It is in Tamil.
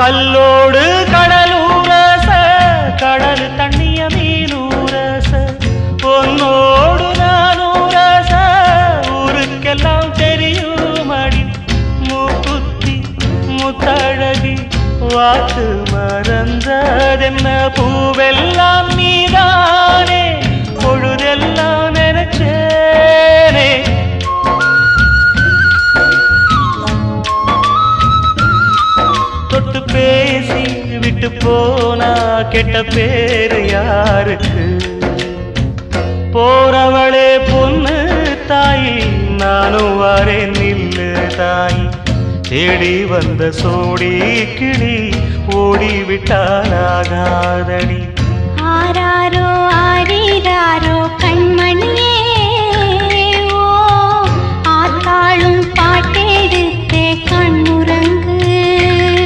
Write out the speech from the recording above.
கல்லோடு கடலூரச கடல் தண்ணிய மீனூரச. பொன்னோடு நானூரச ஊருக்கெல்லாம் தெரியும் அடி மூக்குத்தி முத்தழகி வாக்கு மறந்ததென்ன? பூவெல்லாம் நீதானே. பேசி விட்டு போனா கெட்ட பேரு யாருக்கு? போறவளே பொண்ணு தாய் நானும் வரேன் நில்லு தாய். தேடி வந்த சோடி கிளி ஓடி விட்டாலாகாதடி